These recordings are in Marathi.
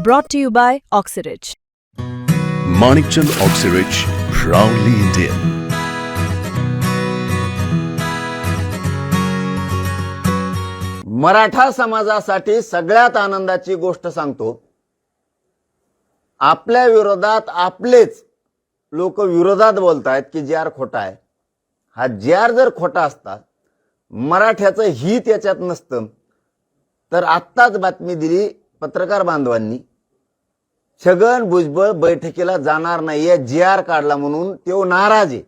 Brought to you by Oxyridge. Manikchand Oxyrich, proudly Indian. Maratha समाजासाठी सगळ्यात आनंदाची गोष्ट सांगतो आपल्या विरोधात आपलेच लोक विरोधात बोलतायत की जे आर खोटा आहे हा जे आर जर खोटा असता मराठ्याचं हित याच्यात नसतं तर आत्ताच बातमी दिली पत्रकार बांधवांनी छगन भुजबळ बैठकीला जाणार नाहीये जी आर काढला म्हणून तो नाराज आहे.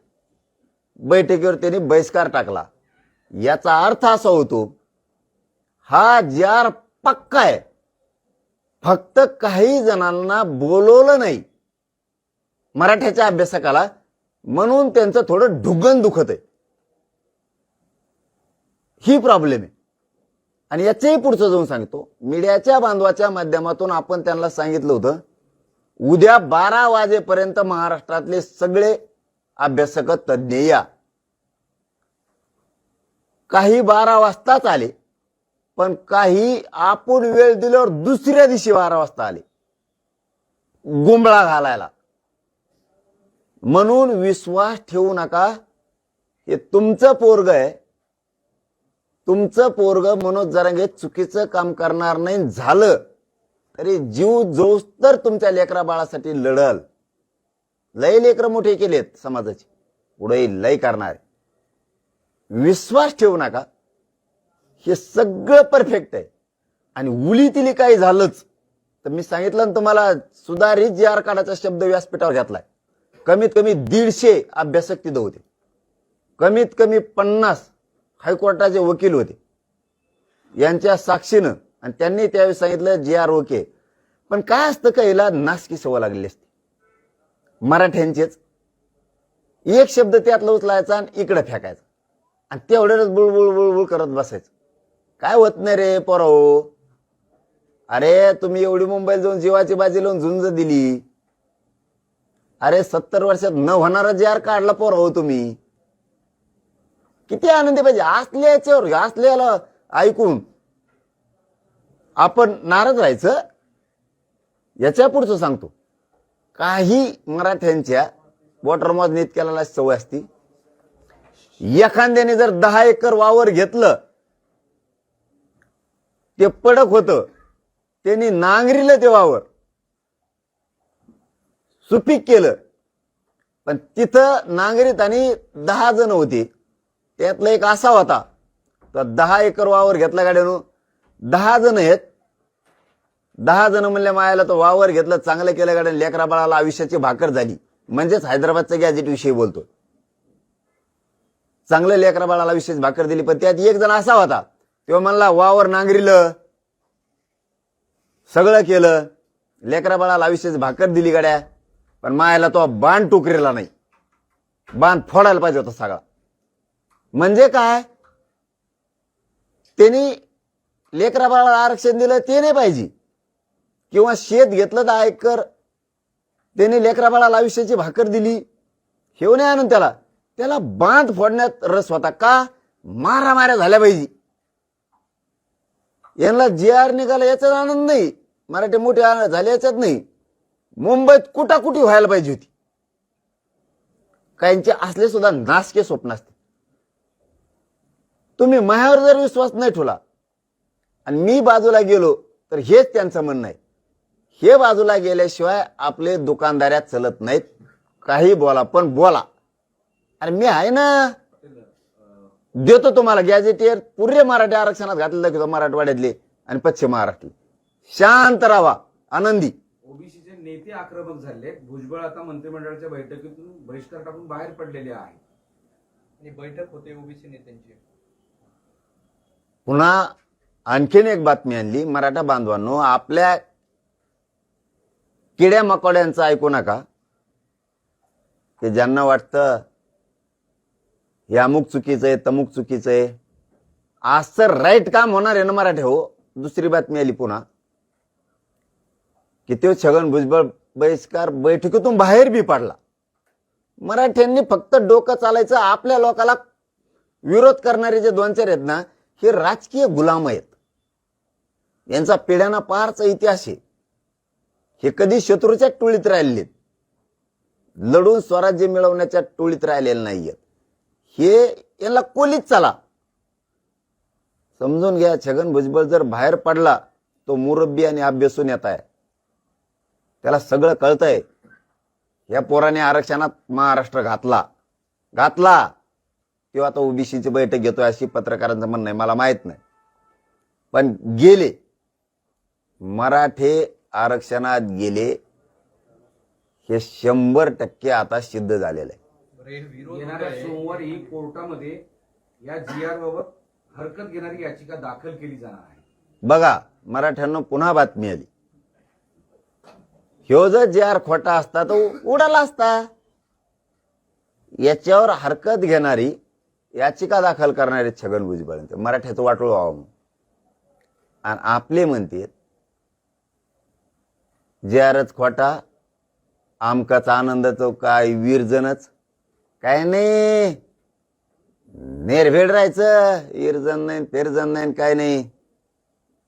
बैठकीवर त्यांनी बहिष्कार टाकला. याचा अर्थ असा होतो हा जार पक्का आहे. फक्त काही जणांना बोलवलं नाही. मराठ्याच्या अभ्यासकाला म्हणून त्यांचं थोडं ढुगन दुखत आहे. ही प्रॉब्लेम आहे. आणि याचंही पुढचं जाऊन सांगतो. मीडियाच्या बांधवाच्या माध्यमातून आपण त्यांना सांगितलं होतं उद्या बारा वाजेपर्यंत महाराष्ट्रातले सगळे अभ्यासक तज्ज्ञ या. काही बारा वाजताच आले पण काही आपण वेळ दिल्यावर दुसऱ्या दिवशी बारा वाजता आले. गुंबळा घालायला. म्हणून विश्वास ठेवू नका हे तुमचं पोरग आहे. तुमचं पोरग मनोज जरांगे चुकीचं काम करणार नाही झालं तरी जीव जोस तर तुमच्या लेकरा बाळासाठी लढल. लय लेकर मोठे केलेत समाजाचे. पुढे लय करणार. विश्वास ठेवू नका. हे सगळं परफेक्ट आहे. आणि उलीतिली काही झालंच. तर मी सांगितलं ना तुम्हाला सुधारित जी आर शब्द व्यासपीठावर घेतलाय. कमीत कमी दीडशे अभ्यासक तिथं होते. कमीत कमी पन्नास हायकोर्टाचे वकील होते. यांच्या साक्षीनं आणि त्यांनी त्यावेळी सांगितलं जे आर ओके. पण काय असतं का याला नासकी सवय लागलेली असते? मराठ्यांचेच. एक शब्द त्यातला उचलायचा आणि इकडं फेकायचा. आणि तेवढ्याच बुळबुळ बुळबुळ करत बसायचं. काय होत नाही रे पोराओ? अरे तुम्ही एवढी मुंबईला जाऊन जीवाची बाजी लावून झुंज दिली. अरे सत्तर वर्षात न होणारा जे आर काढला पोराओ तुम्ही. किती आनंदी पाहिजे? असल्या याच्यावर असल्याला ऐकून. आपण नाराज राहायचं. याच्या पुढचं सांगतो. काही मराठ्यांच्या वॉटर मोजणी केलेला सवय असती. एखाद्याने जर दहा एकर वावर घेतलं ते पडक होतं. त्यांनी नांगरीलं ते वावर. सुपीक केलं. पण तिथं नांगरीत आणि दहा जण होते. त्यातला एक असा होता. तर दहा एकर वावर घेतला गाड्यानं. दहा जण आहेत. दहा जण म्हणल्या मायाला तो वावर घेतलं चांगलं केलं गाड्याने लेकरा बाळाला आयुष्याची भाकर झाली. म्हणजेच हैदराबादच्या गॅजेट विषयी बोलतो चांगलं लेकरा बाळाला विशेष भाकर दिली पण त्यात एक जण असा होता. तेव्हा म्हणला वावर नांगरिलं सगळं केलं लेकरा बाळाला विशेष भाकर दिली गाड्या पण मायाला तो बाण टोकरेला नाही. बाण फोडायला पाहिजे होता सगळा. म्हणजे काय? त्यांनी लेकरा बाळाला आरक्षण दिलं ते नाही पाहिजे. किंवा शेत घेतलं तर आयकर त्याने लेकरा बाळाला आयुष्याची भाकर दिली. हे नाही आणून त्याला. त्याला बांध फोडण्यात रस होता का? मारा माऱ्या झाल्या पाहिजे. यांना जे आर निघाला याचा आनंद नाही. मराठी मोठे झाले याच्यात नाही. मुंबईत कुटाकुटी व्हायला पाहिजे होती. काहींचे असले सुद्धा नासके स्वप्न असते. तुम्ही मायावर जर विश्वास नाही ठेवला आणि मी बाजूला गेलो तर हेच त्यांचं म्हणणं आहे. हे बाजूला गेल्याशिवाय आपले दुकानदाऱ्यात चलत नाहीत. काही बोला पण बोला. अरे मी आहे ना. देतो तुम्हाला गॅजेटियर पुरे मराठी आरक्षणात घातलं दाखवतो मराठवाड्यातले आणि पश्चिम महाराष्ट्र. शांत राहा आनंदी. ओबीसीचे नेते आक्रमक झाले. भुजबळ आता मंत्रिमंडळाच्या बैठकीतून बहिष्कार टाकून बाहेर पडलेले आहे. आणि बैठक होते ओबीसी नेत्यांची. पुन्हा आणखीन एक बातमी आणली मराठा बांधवांनो आपल्या किड्या मकोड्यांचं ऐकू नका. की ज्यांना वाटतं हे अमुक चुकीचं आहे तमुक चुकीचं आहे. असं राईट काम होणार आहे ना मराठे हो? दुसरी बातमी आली पुन्हा. की तो हो छगन भुजबळ बहिष्कार बैठकीतून बाहेर बी पडला. मराठ्यांनी फक्त डोकं चालायचं आपल्या लोकाला विरोध करणारे जे दोन चार आहेत ना हे राजकीय गुलाम आहेत. यांचा पिढ्याना पारचा इतिहास आहे. हे कधी शत्रूच्या टोळीत राहिलेत. लढून स्वराज्य मिळवण्याच्या टोळीत राहिलेले नाहीयेत. हे याला कोलीत चला. समजून घ्या छगन भुजबळ जर बाहेर पडला तो मुरब्बी आणि अभ्यासून येत आहे. त्याला सगळं कळतंय. या पोराने आरक्षणात महाराष्ट्र घातला. घातला. किंवा आता ओबीसीची बैठक घेतोय अशी पत्रकारांचं म्हणणं आहे मला माहीत नाही. पण गेले मराठे आरक्षणात गेले हे शंभर टक्के आता सिद्ध झालेलं आहे. हे येणाऱ्या. सोमवारी कोर्टामध्ये या जी आर बाबत हरकत घेणारी याचिका दाखल केली जाणार आहे. बघा मराठ्यांना पुन्हा बातमी आली. ह्यो जर जे आर खोटा असता तो उडाला असता. याच्यावर हरकत घेणारी याचिका दाखल करणारे छगन भुजबळ ते मराठ्याचं वाटोळ व्हावं म्हणून. आणि आपले म्हणते जे खोटा आमकाचा आनंदाचं काय वीरजनच? काय नाही. नेरभेड राहायचं. इरजन नाही पेरजन नाही काय नाही.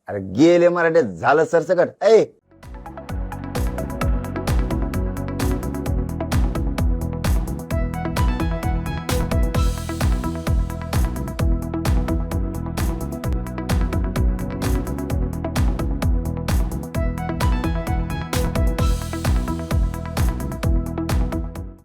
अरे गेले मराठ्यात झालं सरसकट. ऐ